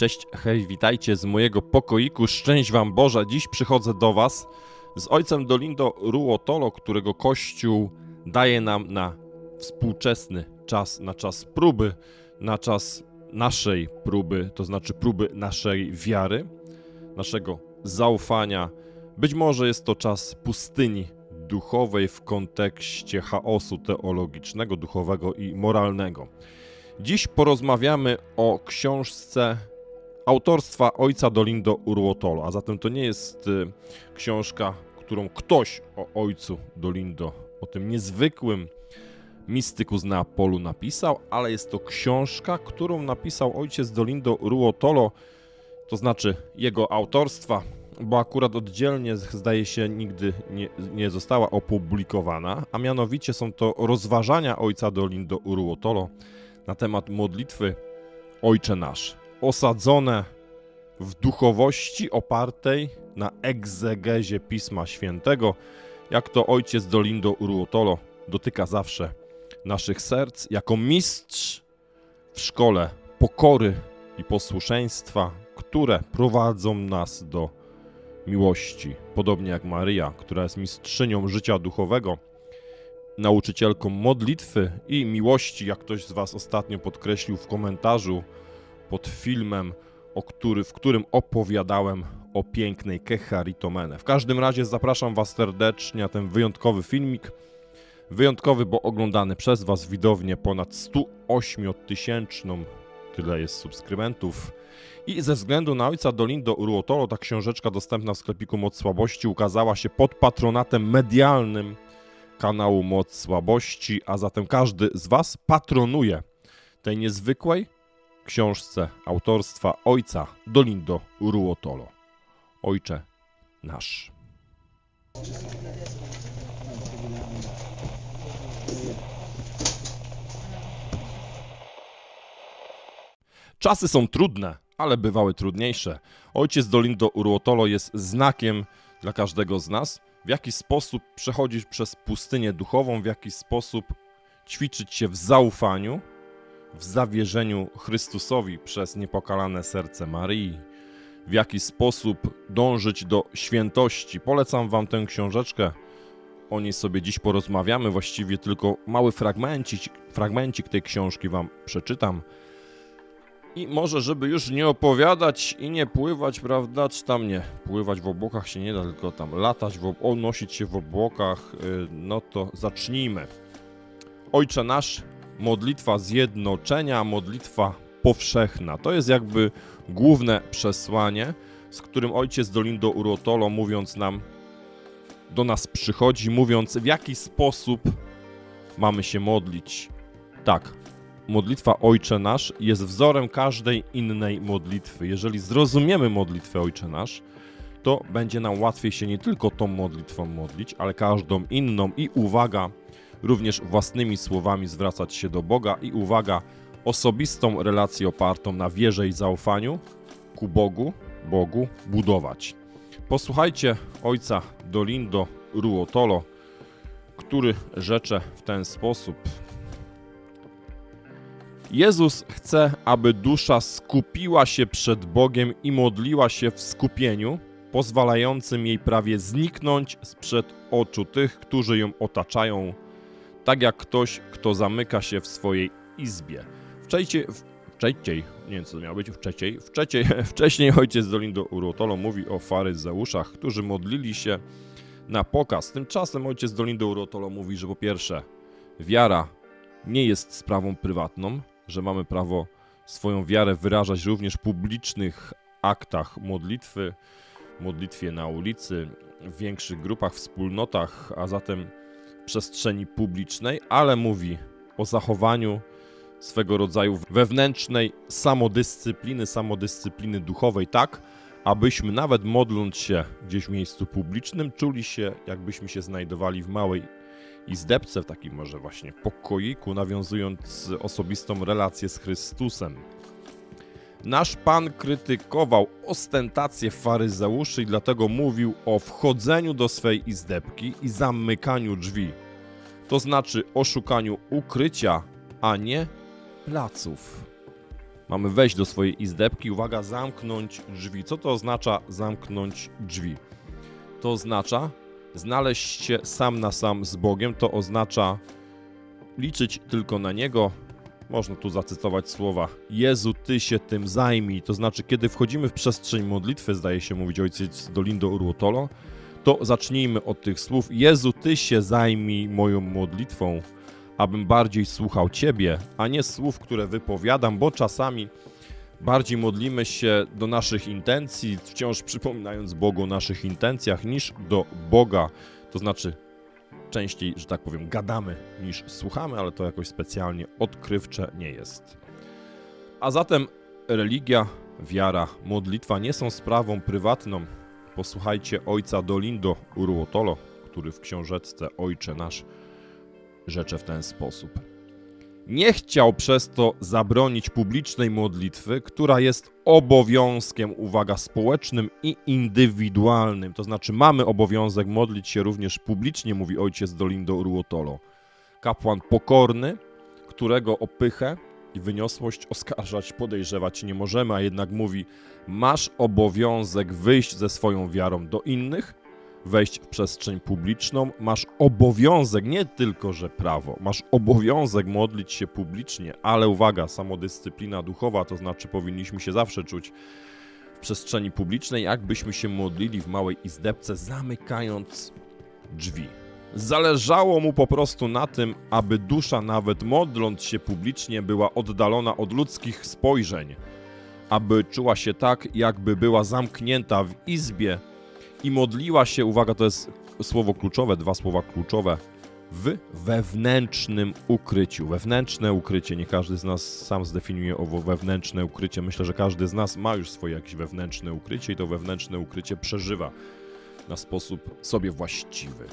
Cześć, hej, witajcie z mojego pokoiku. Szczęść wam Boże. Dziś przychodzę do was z ojcem Dolindo Ruotolo, którego Kościół daje nam na współczesny czas, na czas próby, na czas naszej próby, to znaczy próby naszej wiary, naszego zaufania. Być może jest to czas pustyni duchowej w kontekście chaosu teologicznego, duchowego i moralnego. Dziś porozmawiamy o książce autorstwa ojca Dolindo Urwotolo, a zatem to nie jest y, książka, którą ktoś o ojcu Dolindo, o tym niezwykłym mistyku z Neapolu napisał, ale jest to książka, którą napisał ojciec Dolindo Ruotolo, to znaczy jego autorstwa, bo akurat oddzielnie zdaje się nigdy nie, nie została opublikowana, a mianowicie są to rozważania ojca Dolindo Uruotolo na temat modlitwy Ojcze Nasz, osadzone w duchowości opartej na egzegezie Pisma Świętego, jak to ojciec Dolindo Uruotolo dotyka zawsze naszych serc, jako mistrz w szkole pokory i posłuszeństwa, które prowadzą nas do miłości. Podobnie jak Maryja, która jest mistrzynią życia duchowego, nauczycielką modlitwy i miłości, jak ktoś z Was ostatnio podkreślił w komentarzu pod filmem, o który, w którym opowiadałem o pięknej Kecharitomene. W każdym razie zapraszam Was serdecznie na ten wyjątkowy filmik. Wyjątkowy, bo oglądany przez Was widownię ponad 108 tysięczną, tyle jest subskrybentów. I ze względu na ojca Dolindo Uruotolo ta książeczka dostępna w sklepiku Moc Słabości ukazała się pod patronatem medialnym kanału Moc Słabości, a zatem każdy z Was patronuje tej niezwykłej książce autorstwa ojca Dolindo Ruotolo. Ojcze nasz. Czasy są trudne, ale bywały trudniejsze. Ojciec Dolindo Uruotolo jest znakiem dla każdego z nas, w jaki sposób przechodzić przez pustynię duchową, w jaki sposób ćwiczyć się w zaufaniu, w zawierzeniu Chrystusowi przez niepokalane serce Maryi, w jaki sposób dążyć do świętości. Polecam Wam tę książeczkę. O niej sobie dziś porozmawiamy. Właściwie tylko mały fragmencik, fragmencik tej książki Wam przeczytam. I może, żeby już nie opowiadać i nie pływać, prawda, czy tam nie, pływać w obłokach się nie da, tylko tam latać, w, ob- się w obłokach, y, no to zacznijmy. Ojcze nasz, modlitwa zjednoczenia, modlitwa powszechna. To jest jakby główne przesłanie, z którym ojciec Dolindo Urotolo, mówiąc nam, do nas przychodzi, mówiąc w jaki sposób mamy się modlić. Tak, modlitwa Ojcze Nasz jest wzorem każdej innej modlitwy. Jeżeli zrozumiemy modlitwę Ojcze Nasz, to będzie nam łatwiej się nie tylko tą modlitwą modlić, ale każdą inną i uwaga, również własnymi słowami zwracać się do Boga i uwaga, osobistą relację opartą na wierze i zaufaniu ku Bogu, Bogu budować. Posłuchajcie ojca Dolindo Ruotolo, który rzecze w ten sposób. Jezus chce, aby dusza skupiła się przed Bogiem i modliła się w skupieniu, pozwalającym jej prawie zniknąć sprzed oczu tych, którzy ją otaczają, tak jak ktoś, kto zamyka się w swojej izbie. Wczejcie, wczeciej, nie wiem co to miało być, wczeciej, wczeciej, wcześniej ojciec Dolindo Urotolo mówi o faryzeuszach, którzy modlili się na pokaz. Tymczasem ojciec Dolindo Urotolo mówi, że po pierwsze, wiara nie jest sprawą prywatną, że mamy prawo swoją wiarę wyrażać również w publicznych aktach modlitwy, modlitwie na ulicy, w większych grupach, wspólnotach, a zatem przestrzeni publicznej, ale mówi o zachowaniu swego rodzaju wewnętrznej samodyscypliny, samodyscypliny duchowej, tak, abyśmy nawet modląc się gdzieś w miejscu publicznym, czuli się, jakbyśmy się znajdowali w małej izdebce, w takim może właśnie pokoiku, nawiązując osobistą relację z Chrystusem. Nasz Pan krytykował ostentację faryzeuszy i dlatego mówił o wchodzeniu do swej izdebki i zamykaniu drzwi. To znaczy o szukaniu ukrycia, a nie placów. Mamy wejść do swojej izdebki, uwaga, zamknąć drzwi. Co to oznacza zamknąć drzwi? To oznacza znaleźć się sam na sam z Bogiem, to oznacza liczyć tylko na Niego. Można tu zacytować słowa: Jezu, Ty się tym zajmij. To znaczy, kiedy wchodzimy w przestrzeń modlitwy, zdaje się mówić ojciec Dolindo Urłotolo, to zacznijmy od tych słów: Jezu, Ty się zajmij moją modlitwą, abym bardziej słuchał Ciebie, a nie słów, które wypowiadam, bo czasami bardziej modlimy się do naszych intencji, wciąż przypominając Bogu o naszych intencjach, niż do Boga. To znaczy, częściej, że tak powiem, gadamy niż słuchamy, ale to jakoś specjalnie odkrywcze nie jest. A zatem religia, wiara, modlitwa nie są sprawą prywatną. Posłuchajcie ojca Dolindo Uruotolo, który w książeczce Ojcze Nasz rzecze w ten sposób. Nie chciał przez to zabronić publicznej modlitwy, która jest obowiązkiem, uwaga, społecznym i indywidualnym. To znaczy, mamy obowiązek modlić się również publicznie, mówi ojciec Dolindo Uruotolo. Kapłan pokorny, którego o pychę i wyniosłość oskarżać, podejrzewać nie możemy, a jednak mówi: Masz obowiązek wyjść ze swoją wiarą do innych, wejść w przestrzeń publiczną, masz obowiązek, nie tylko że prawo, masz obowiązek modlić się publicznie, ale uwaga, samodyscyplina duchowa, to znaczy powinniśmy się zawsze czuć w przestrzeni publicznej, jakbyśmy się modlili w małej izdebce, zamykając drzwi. Zależało mu po prostu na tym, aby dusza, nawet modląc się publicznie, była oddalona od ludzkich spojrzeń, aby czuła się tak, jakby była zamknięta w izbie i modliła się, uwaga, to jest słowo kluczowe, dwa słowa kluczowe, w wewnętrznym ukryciu. Wewnętrzne ukrycie, nie każdy z nas sam zdefiniuje owo wewnętrzne ukrycie. Myślę, że każdy z nas ma już swoje jakieś wewnętrzne ukrycie i to wewnętrzne ukrycie przeżywa na sposób sobie właściwy.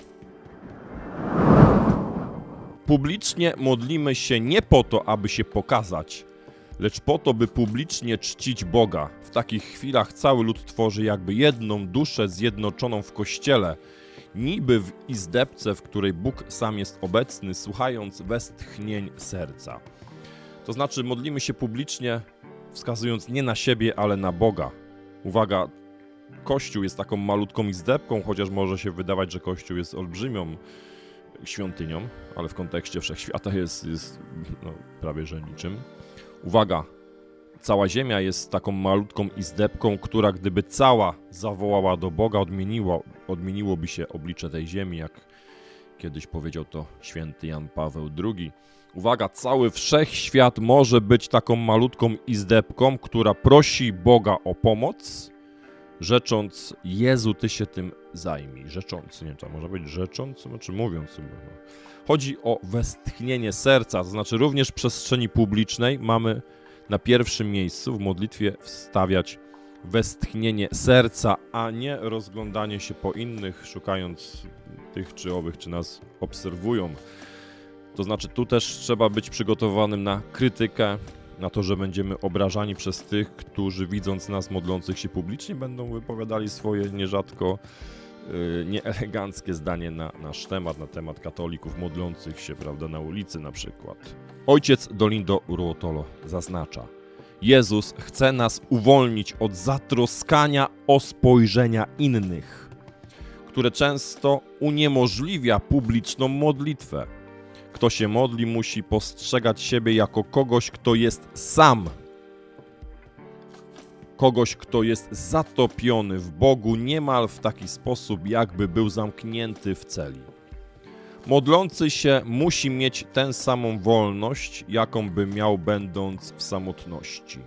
Publicznie modlimy się nie po to, aby się pokazać, lecz po to, by publicznie czcić Boga. W takich chwilach cały lud tworzy jakby jedną duszę zjednoczoną w kościele, niby w izdebce, w której Bóg sam jest obecny, słuchając westchnień serca. To znaczy, modlimy się publicznie, wskazując nie na siebie, ale na Boga. Uwaga, Kościół jest taką malutką izdebką, chociaż może się wydawać, że Kościół jest olbrzymią świątynią, ale w kontekście wszechświata jest, jest no, prawie że niczym. Uwaga, cała ziemia jest taką malutką izdebką, która gdyby cała zawołała do Boga, odmieniło, odmieniłoby się oblicze tej ziemi, jak kiedyś powiedział to święty Jan Paweł II. Uwaga, cały wszechświat może być taką malutką izdebką, która prosi Boga o pomoc, rzecząc, Jezu, Ty się tym zajmij. Rzecząc, nie wiem, czy może być rzecząc, znaczy mówiąc. Chodzi o westchnienie serca, to znaczy również w przestrzeni publicznej mamy na pierwszym miejscu w modlitwie wstawiać westchnienie serca, a nie rozglądanie się po innych, szukając tych czy owych, czy nas obserwują. To znaczy, tu też trzeba być przygotowanym na krytykę, na to, że będziemy obrażani przez tych, którzy widząc nas modlących się publicznie, będą wypowiadali swoje nierzadko nieeleganckie zdanie na nasz temat, na temat katolików modlących się, prawda, na ulicy na przykład. Ojciec Dolindo Uruotolo zaznacza, Jezus chce nas uwolnić od zatroskania o spojrzenia innych, które często uniemożliwia publiczną modlitwę. Kto się modli, musi postrzegać siebie jako kogoś, kto jest sam. Kogoś, kto jest zatopiony w Bogu niemal w taki sposób, jakby był zamknięty w celi. Modlący się musi mieć tę samą wolność, jaką by miał, będąc w samotności.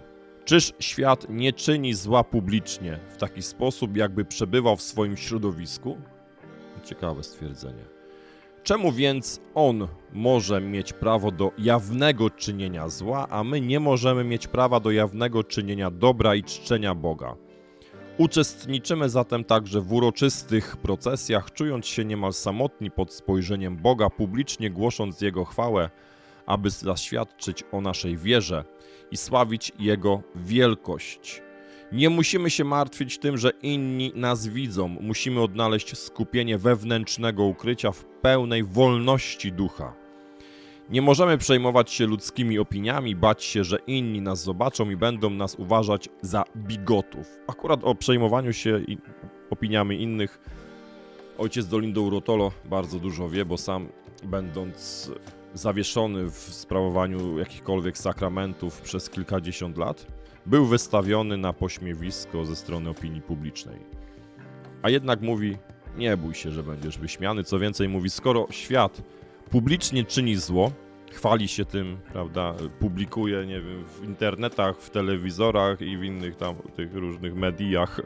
Czyż świat nie czyni zła publicznie w taki sposób, jakby przebywał w swoim środowisku? Ciekawe stwierdzenie. Czemu więc on może mieć prawo do jawnego czynienia zła, a my nie możemy mieć prawa do jawnego czynienia dobra i czczenia Boga? Uczestniczymy zatem także w uroczystych procesjach, czując się niemal samotni pod spojrzeniem Boga, publicznie głosząc Jego chwałę, aby zaświadczyć o naszej wierze i sławić Jego wielkość. Nie musimy się martwić tym, że inni nas widzą. Musimy odnaleźć skupienie wewnętrznego ukrycia w pełnej wolności ducha. Nie możemy przejmować się ludzkimi opiniami, bać się, że inni nas zobaczą i będą nas uważać za bigotów. Akurat o przejmowaniu się opiniami innych ojciec Dolindo Urotolo bardzo dużo wie, bo sam będąc zawieszony w sprawowaniu jakichkolwiek sakramentów przez kilkadziesiąt lat, był wystawiony na pośmiewisko ze strony opinii publicznej. A jednak mówi: Nie bój się, że będziesz wyśmiany. Co więcej, mówi: Skoro świat publicznie czyni zło, chwali się tym, prawda, publikuje, nie wiem, w internetach, w telewizorach i w innych tam tych różnych mediach,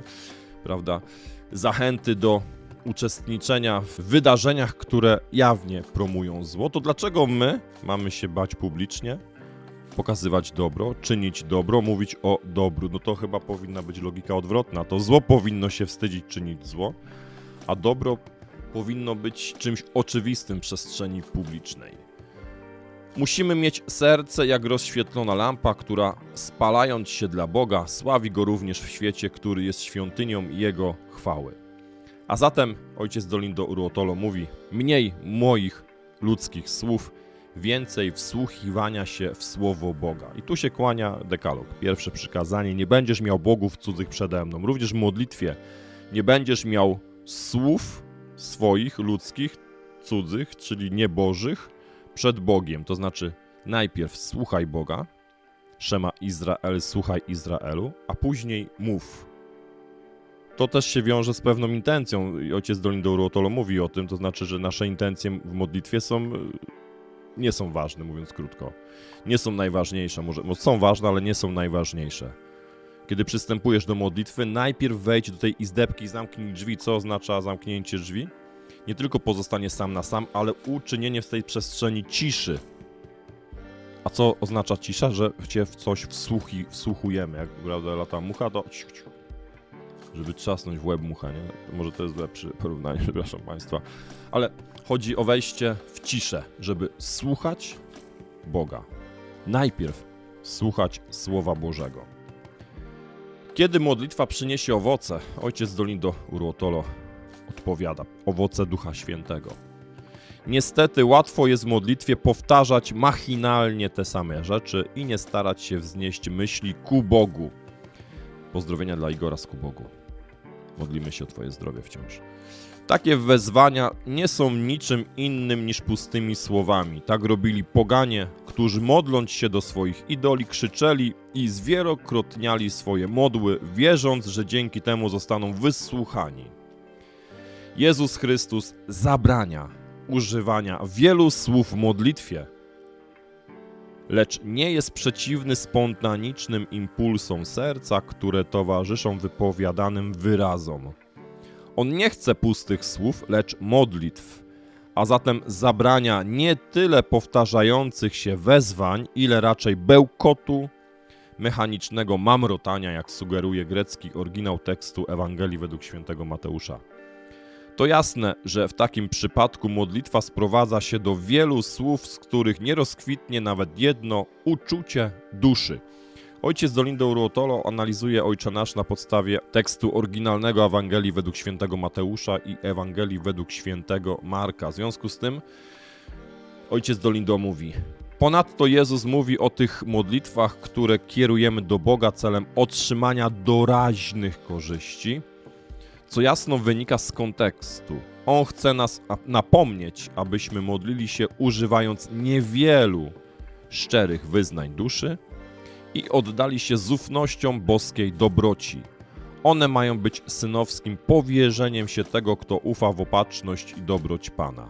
prawda, zachęty do uczestniczenia w wydarzeniach, które jawnie promują zło, to dlaczego my mamy się bać publicznie, pokazywać dobro, czynić dobro, mówić o dobru? No to chyba powinna być logika odwrotna. To zło powinno się wstydzić czynić zło, a dobro powinno być czymś oczywistym w przestrzeni publicznej. Musimy mieć serce jak rozświetlona lampa, która spalając się dla Boga, sławi Go również w świecie, który jest świątynią Jego chwały. A zatem ojciec Dolindo Uruotolo mówi: mniej moich ludzkich słów, więcej wsłuchiwania się w słowo Boga. I tu się kłania dekalog. Pierwsze przykazanie: nie będziesz miał bogów cudzych przede mną. Również w modlitwie nie będziesz miał słów swoich, ludzkich, cudzych, czyli niebożych, przed Bogiem. To znaczy, najpierw słuchaj Boga, Szema Izrael, słuchaj Izraelu, a później mów. To też się wiąże z pewną intencją. Ojciec Dolindo Uruotolo mówi o tym, to znaczy, że nasze intencje w modlitwie są, nie są ważne, mówiąc krótko. Nie są najważniejsze, może są ważne, ale nie są najważniejsze. Kiedy przystępujesz do modlitwy, najpierw wejdź do tej izdebki zamknij drzwi. Co oznacza zamknięcie drzwi? Nie tylko pozostanie sam na sam, ale uczynienie w tej przestrzeni ciszy. A co oznacza cisza? Że cię w coś wsłuchi, wsłuchujemy. Jak prawda, lata mucha, to żeby trzasnąć w łeb mucha, nie? Może to jest lepsze porównanie, przepraszam Państwa. Ale chodzi o wejście w ciszę, żeby słuchać Boga. Najpierw słuchać Słowa Bożego. Kiedy modlitwa przyniesie owoce, ojciec Dolindo Uruotolo odpowiada: owoce Ducha Świętego. Niestety łatwo jest w modlitwie powtarzać machinalnie te same rzeczy i nie starać się wznieść myśli ku Bogu. Pozdrowienia dla Igora z ku Bogu. Modlimy się o Twoje zdrowie wciąż. Takie wezwania nie są niczym innym niż pustymi słowami. Tak robili poganie, którzy modląc się do swoich idoli krzyczeli i zwielokrotniali swoje modły, wierząc, że dzięki temu zostaną wysłuchani. Jezus Chrystus zabrania używania wielu słów w modlitwie, lecz nie jest przeciwny spontanicznym impulsom serca, które towarzyszą wypowiadanym wyrazom. On nie chce pustych słów, lecz modlitw, a zatem zabrania nie tyle powtarzających się wezwań, ile raczej bełkotu, mechanicznego mamrotania, jak sugeruje grecki oryginał tekstu Ewangelii według świętego Mateusza. To jasne, że w takim przypadku modlitwa sprowadza się do wielu słów, z których nie rozkwitnie nawet jedno uczucie duszy. Ojciec Dolindo Uruotolo analizuje Ojcze Nasz na podstawie tekstu oryginalnego Ewangelii według świętego Mateusza i Ewangelii według świętego Marka. W związku z tym Ojciec Dolindo mówi: Ponadto Jezus mówi o tych modlitwach, które kierujemy do Boga celem otrzymania doraźnych korzyści, co jasno wynika z kontekstu. On chce nas napomnieć, abyśmy modlili się używając niewielu szczerych wyznań duszy i oddali się z ufnością boskiej dobroci. One mają być synowskim powierzeniem się tego, kto ufa w opatrzność i dobroć Pana.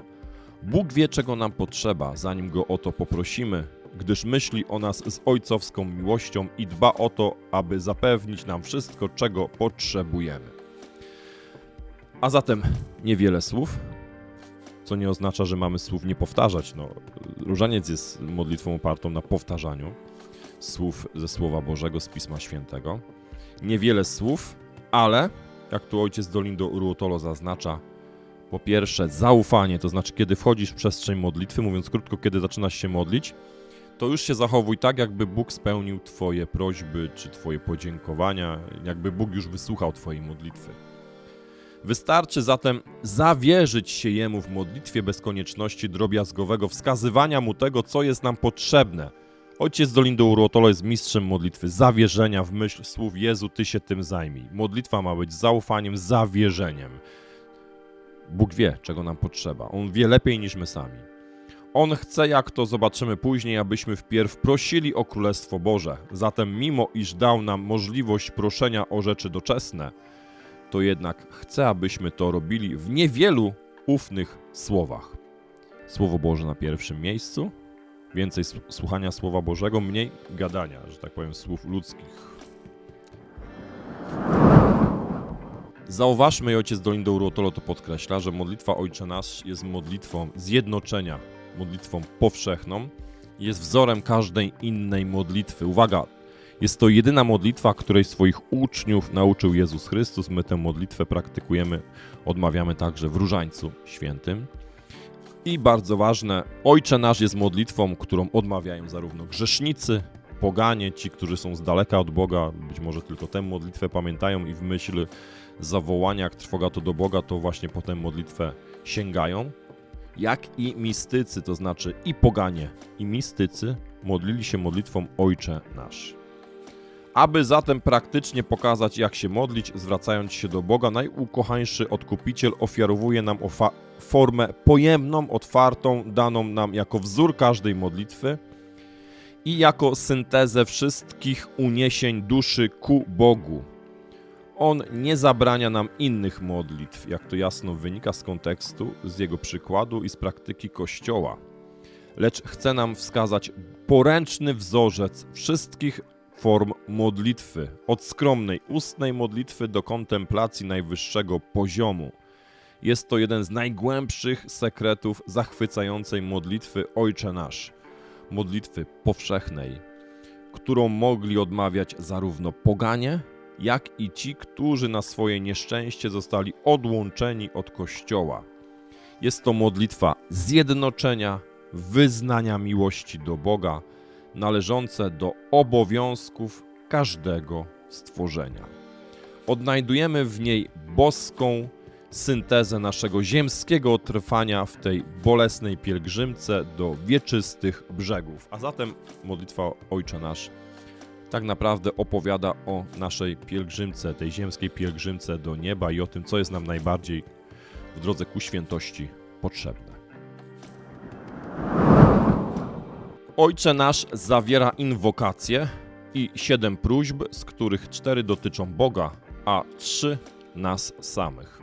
Bóg wie, czego nam potrzeba, zanim go o to poprosimy, gdyż myśli o nas z ojcowską miłością i dba o to, aby zapewnić nam wszystko, czego potrzebujemy. A zatem niewiele słów, co nie oznacza, że mamy słów nie powtarzać. No, różaniec jest modlitwą opartą na powtarzaniu słów ze Słowa Bożego, z Pisma Świętego. Niewiele słów, ale, jak tu ojciec Dolindo Uruotolo zaznacza, Po pierwsze, zaufanie, to znaczy, kiedy wchodzisz w przestrzeń modlitwy, mówiąc krótko, kiedy zaczynasz się modlić, to już się zachowuj tak, jakby Bóg spełnił Twoje prośby czy Twoje podziękowania, jakby Bóg już wysłuchał Twojej modlitwy. Wystarczy zatem zawierzyć się Jemu w modlitwie bez konieczności drobiazgowego wskazywania Mu tego, co jest nam potrzebne. Ojciec Dolindo Urotolo jest mistrzem modlitwy, zawierzenia w myśl słów Jezu, Ty się tym zajmij. Modlitwa ma być zaufaniem, zawierzeniem. Bóg wie, czego nam potrzeba. On wie lepiej niż my sami. On chce, jak to zobaczymy później, abyśmy wpierw prosili o Królestwo Boże. Zatem, mimo iż dał nam możliwość proszenia o rzeczy doczesne, to jednak chce, abyśmy to robili w niewielu ufnych słowach. Słowo Boże na pierwszym miejscu, więcej słuchania Słowa Bożego, mniej gadania, że tak powiem, słów ludzkich. Zauważmy, i ojciec Dolindo Urotolo to podkreśla, że modlitwa Ojcze Nasz jest modlitwą zjednoczenia, modlitwą powszechną, jest wzorem każdej innej modlitwy. Uwaga, jest to jedyna modlitwa, której swoich uczniów nauczył Jezus Chrystus. My tę modlitwę praktykujemy, odmawiamy także w Różańcu Świętym. I bardzo ważne, Ojcze Nasz jest modlitwą, którą odmawiają zarówno grzesznicy, poganie, ci, którzy są z daleka od Boga, być może tylko tę modlitwę pamiętają i w myśl zawołania, jak trwoga to do Boga, to właśnie po tę modlitwę sięgają, jak i mistycy, to znaczy i poganie, i mistycy modlili się modlitwą Ojcze Nasz. Aby zatem praktycznie pokazać, jak się modlić, zwracając się do Boga, najukochańszy Odkupiciel ofiarowuje nam formę pojemną, otwartą, daną nam jako wzór każdej modlitwy i jako syntezę wszystkich uniesień duszy ku Bogu. On nie zabrania nam innych modlitw, jak to jasno wynika z kontekstu, z jego przykładu i z praktyki Kościoła, lecz chce nam wskazać poręczny wzorzec wszystkich form modlitwy, od skromnej ustnej modlitwy do kontemplacji najwyższego poziomu. Jest to jeden z najgłębszych sekretów zachwycającej modlitwy Ojcze Nasz, modlitwy powszechnej, którą mogli odmawiać zarówno poganie, jak i ci, którzy na swoje nieszczęście zostali odłączeni od Kościoła. Jest to modlitwa zjednoczenia, wyznania miłości do Boga, należące do obowiązków każdego stworzenia. Odnajdujemy w niej boską syntezę naszego ziemskiego trwania w tej bolesnej pielgrzymce do wieczystych brzegów. A zatem modlitwa Ojcze Nasz tak naprawdę opowiada o naszej pielgrzymce, tej ziemskiej pielgrzymce do nieba i o tym, co jest nam najbardziej w drodze ku świętości potrzebne. Ojcze nasz zawiera inwokacje i siedem próśb, z których cztery dotyczą Boga, a trzy nas samych.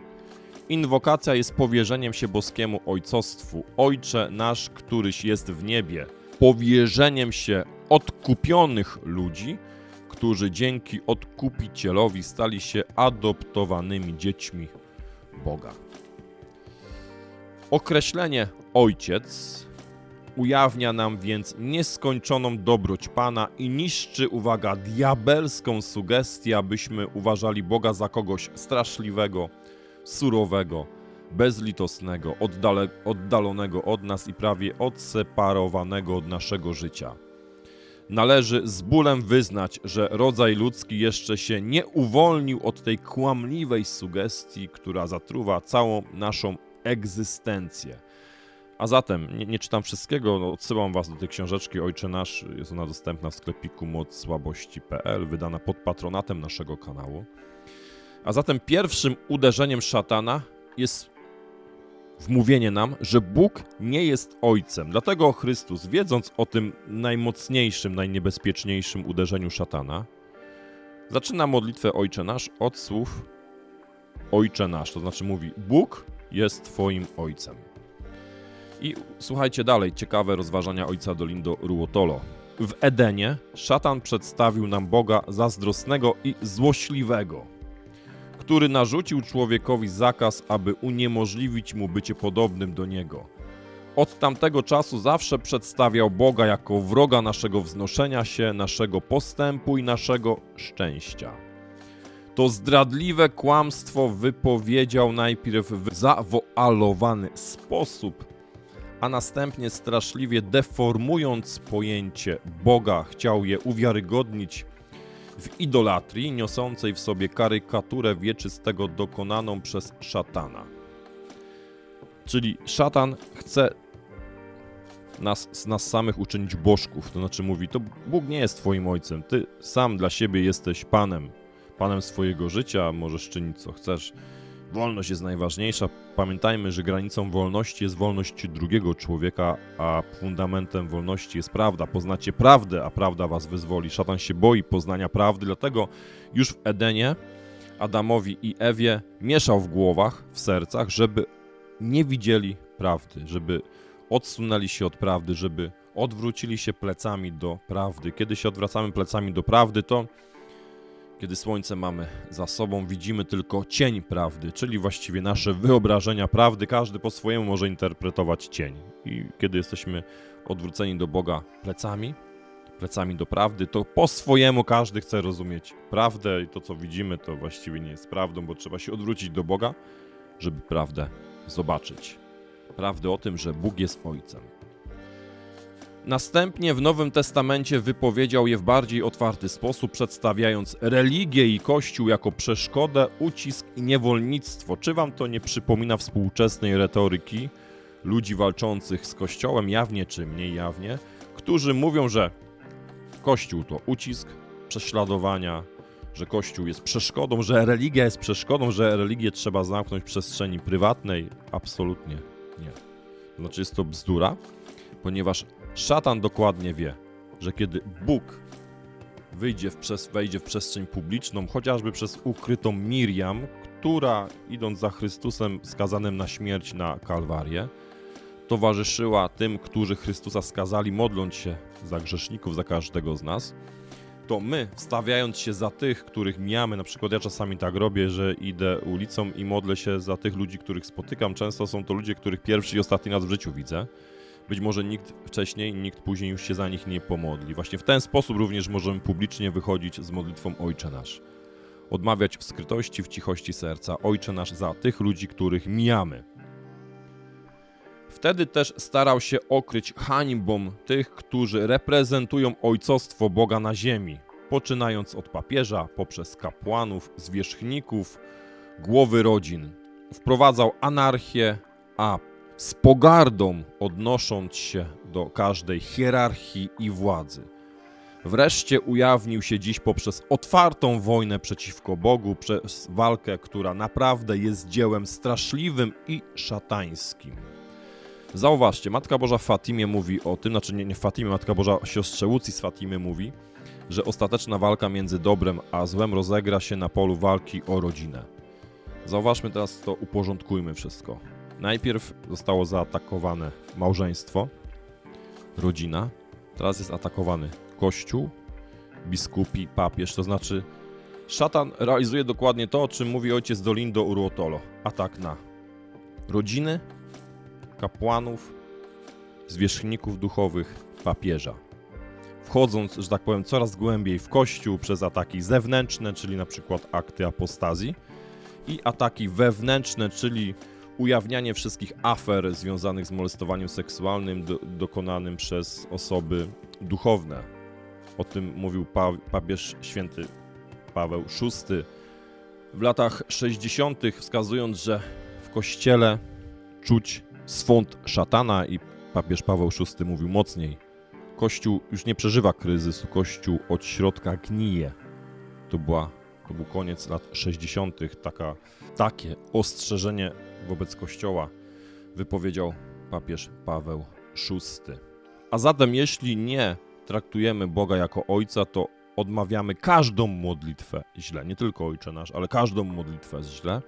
Inwokacja jest powierzeniem się boskiemu ojcostwu. Ojcze nasz, któryś jest w niebie, powierzeniem się odkupionych ludzi, którzy dzięki odkupicielowi stali się adoptowanymi dziećmi Boga. Określenie ojciec ujawnia nam więc nieskończoną dobroć Pana i niszczy, uwaga, diabelską sugestię, abyśmy uważali Boga za kogoś straszliwego, surowego, bezlitosnego, oddale, oddalonego od nas i prawie odseparowanego od naszego życia. Należy z bólem wyznać, że rodzaj ludzki jeszcze się nie uwolnił od tej kłamliwej sugestii, która zatruwa całą naszą egzystencję. A zatem, nie, nie czytam wszystkiego, no, odsyłam Was do tej książeczki Ojcze Nasz. Jest ona dostępna w sklepiku mocsłabości.pl, wydana pod patronatem naszego kanału. A zatem pierwszym uderzeniem szatana jest wmówienie nam, że Bóg nie jest Ojcem. Dlatego Chrystus, wiedząc o tym najmocniejszym, najniebezpieczniejszym uderzeniu szatana, zaczyna modlitwę Ojcze Nasz od słów Ojcze Nasz. To znaczy mówi, Bóg jest Twoim Ojcem. I słuchajcie dalej, ciekawe rozważania ojca Dolindo Ruotolo. W Edenie szatan przedstawił nam Boga zazdrosnego i złośliwego, który narzucił człowiekowi zakaz, aby uniemożliwić mu bycie podobnym do niego. Od tamtego czasu zawsze przedstawiał Boga jako wroga naszego wznoszenia się, naszego postępu i naszego szczęścia. To zdradliwe kłamstwo wypowiedział najpierw w zawoalowany sposób, a następnie straszliwie deformując pojęcie Boga, chciał je uwiarygodnić w idolatrii, niosącej w sobie karykaturę wieczystego dokonaną przez szatana. Czyli szatan chce nas, z nas samych uczynić bożków. To znaczy mówi, to Bóg nie jest twoim ojcem, ty sam dla siebie jesteś panem, panem swojego życia, możesz czynić co chcesz. Wolność jest najważniejsza. Pamiętajmy, że granicą wolności jest wolność drugiego człowieka, a fundamentem wolności jest prawda. Poznacie prawdę, a prawda was wyzwoli. Szatan się boi poznania prawdy, dlatego już w Edenie Adamowi i Ewie mieszał w głowach, w sercach, żeby nie widzieli prawdy, żeby odsunęli się od prawdy, żeby odwrócili się plecami do prawdy. Kiedy się odwracamy plecami do prawdy, to kiedy słońce mamy za sobą, widzimy tylko cień prawdy, czyli właściwie nasze wyobrażenia prawdy. Każdy po swojemu może interpretować cień. I kiedy jesteśmy odwróceni do Boga plecami, plecami do prawdy, to po swojemu każdy chce rozumieć prawdę i to, co widzimy, to właściwie nie jest prawdą, bo trzeba się odwrócić do Boga, żeby prawdę zobaczyć. Prawdę o tym, że Bóg jest Ojcem. Następnie w Nowym Testamencie wypowiedział je w bardziej otwarty sposób, przedstawiając religię i Kościół jako przeszkodę, ucisk i niewolnictwo. Czy wam to nie przypomina współczesnej retoryki ludzi walczących z Kościołem, jawnie czy mniej jawnie, którzy mówią, że Kościół to ucisk, prześladowania, że Kościół jest przeszkodą, że religia jest przeszkodą, że religię trzeba zamknąć w przestrzeni prywatnej? Absolutnie nie. Znaczy jest to bzdura, ponieważ szatan dokładnie wie, że kiedy Bóg wyjdzie w przes- wejdzie w przestrzeń publiczną, chociażby przez ukrytą Miriam, która idąc za Chrystusem skazanym na śmierć na Kalwarię, towarzyszyła tym, którzy Chrystusa skazali, modląc się za grzeszników, za każdego z nas, to my, wstawiając się za tych, których mijamy, na przykład ja czasami tak robię, że idę ulicą i modlę się za tych ludzi, których spotykam. Często są to ludzie, których pierwszy i ostatni raz w życiu widzę. Być może nikt wcześniej, nikt później już się za nich nie pomodli. Właśnie w ten sposób również możemy publicznie wychodzić z modlitwą Ojcze Nasz. Odmawiać w skrytości, w cichości serca Ojcze Nasz za tych ludzi, których mijamy. Wtedy też starał się okryć hańbą tych, którzy reprezentują ojcostwo Boga na ziemi, poczynając od papieża, poprzez kapłanów, zwierzchników, głowy rodzin. Wprowadzał anarchię, a z pogardą odnosząc się do każdej hierarchii i władzy. Wreszcie ujawnił się dziś poprzez otwartą wojnę przeciwko Bogu, przez walkę, która naprawdę jest dziełem straszliwym i szatańskim. Zauważcie, Matka Boża Fatimie mówi o tym, znaczy nie, nie Fatimie, Matka Boża siostrze Łucji z Fatimy mówi, że ostateczna walka między dobrem a złem rozegra się na polu walki o rodzinę. Zauważmy teraz to, uporządkujmy wszystko. Najpierw zostało zaatakowane małżeństwo, rodzina, teraz jest atakowany kościół, biskupi, papież, to znaczy szatan realizuje dokładnie to, o czym mówi ojciec Dolindo Uruotolo. Atak na rodziny, kapłanów, zwierzchników duchowych, papieża. Wchodząc, że tak powiem, coraz głębiej w kościół przez ataki zewnętrzne, czyli na przykład akty apostazji, i ataki wewnętrzne, czyli ujawnianie wszystkich afer związanych z molestowaniem seksualnym do, dokonanym przez osoby duchowne. O tym mówił pa, papież święty Paweł VI w latach 60., wskazując, że w kościele czuć swąd szatana i papież Paweł VI mówił mocniej. Kościół już nie przeżywa kryzysu, Kościół od środka gnije. To, była, to był koniec lat 60. Taka, takie ostrzeżenie wobec Kościoła wypowiedział papież Paweł VI. A zatem jeśli nie traktujemy Boga jako Ojca, to odmawiamy każdą modlitwę źle. Nie tylko Ojcze Nasz, ale każdą modlitwę źle.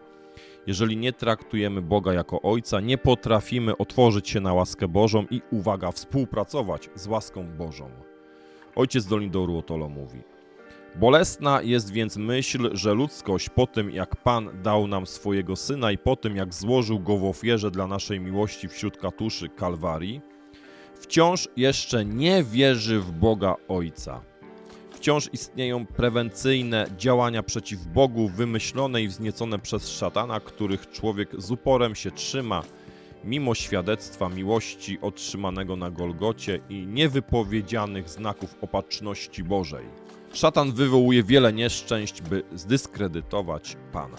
Jeżeli nie traktujemy Boga jako Ojca, nie potrafimy otworzyć się na łaskę Bożą i, uwaga, współpracować z łaską Bożą. Ojciec Dolindo Ruotolo mówi: Bolesna jest więc myśl, że ludzkość po tym, jak Pan dał nam swojego Syna i po tym, jak złożył go w ofierze dla naszej miłości wśród katuszy Kalwarii, wciąż jeszcze nie wierzy w Boga Ojca. wciąż istnieją prewencyjne działania przeciw Bogu, wymyślone i wzniecone przez szatana, których człowiek z uporem się trzyma, mimo świadectwa miłości otrzymanego na Golgocie i niewypowiedzianych znaków opatrzności Bożej. Szatan wywołuje wiele nieszczęść, by zdyskredytować Pana.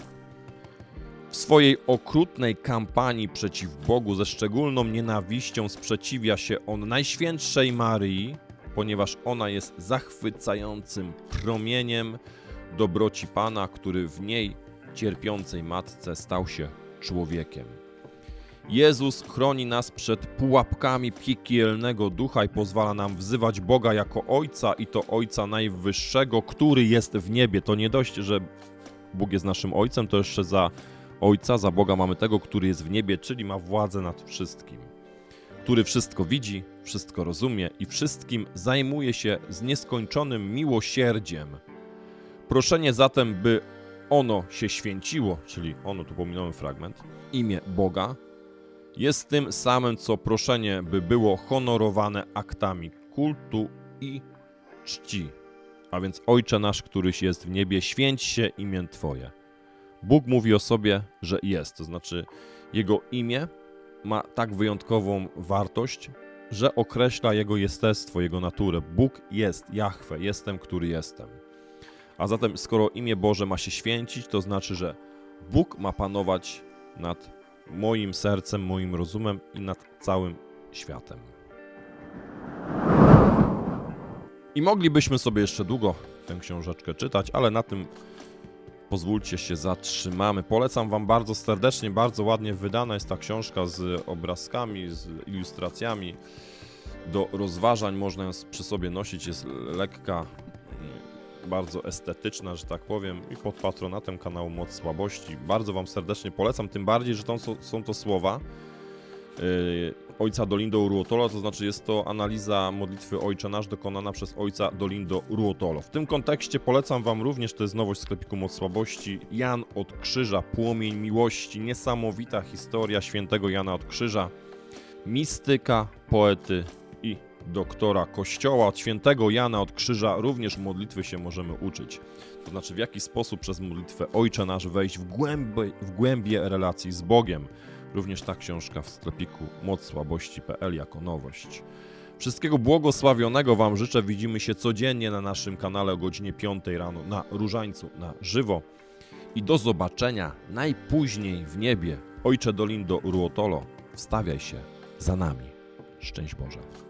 W swojej okrutnej kampanii przeciw Bogu ze szczególną nienawiścią sprzeciwia się on Najświętszej Maryi, ponieważ ona jest zachwycającym promieniem dobroci Pana, który w niej cierpiącej matce stał się człowiekiem. Jezus chroni nas przed pułapkami piekielnego ducha i pozwala nam wzywać Boga jako Ojca i to Ojca Najwyższego, który jest w niebie. To nie dość, że Bóg jest naszym Ojcem, to jeszcze za Ojca, za Boga mamy tego, który jest w niebie, czyli ma władzę nad wszystkim, który wszystko widzi, wszystko rozumie i wszystkim zajmuje się z nieskończonym miłosierdziem. Proszenie zatem, by ono się święciło, czyli ono, tu pominąłem fragment, imię Boga, jest tym samym, co proszenie, by było honorowane aktami kultu i czci. A więc Ojcze nasz, któryś jest w niebie, święć się imię Twoje. Bóg mówi o sobie, że jest, to znaczy Jego imię ma tak wyjątkową wartość, że określa Jego jestestwo, Jego naturę. Bóg jest, Jahwe, jestem, który jestem. A zatem, skoro imię Boże ma się święcić, to znaczy, że Bóg ma panować nad moim sercem, moim rozumem i nad całym światem. I moglibyśmy sobie jeszcze długo tę książeczkę czytać, ale na tym pozwólcie się zatrzymamy. Polecam Wam bardzo serdecznie, bardzo ładnie wydana jest ta książka z obrazkami, z ilustracjami. Do rozważań można ją przy sobie nosić, jest lekka, mm, bardzo estetyczna, że tak powiem, i pod patronatem kanału Moc Słabości. Bardzo Wam serdecznie polecam, tym bardziej, że to są, to słowa yy, ojca Dolindo Uruotolo, to znaczy jest to analiza modlitwy Ojcze Nasz dokonana przez ojca Dolindo Uruotolo. W tym kontekście polecam Wam również, to jest nowość sklepiku Moc Słabości, Jan od Krzyża, Płomień Miłości, niesamowita historia świętego Jana od Krzyża, mistyka, poety doktora Kościoła. Od świętego Jana od Krzyża również modlitwy się możemy uczyć. To znaczy w jaki sposób przez modlitwę Ojcze Nasz wejść w głębie, w głębie relacji z Bogiem. Również ta książka w sklepiku mocsłabości.pl jako nowość. Wszystkiego błogosławionego Wam życzę. Widzimy się codziennie na naszym kanale o godzinie 5 rano na Różańcu na żywo. I do zobaczenia najpóźniej w niebie. Ojcze Dolindo Ruotolo, wstawiaj się za nami. Szczęść Boże.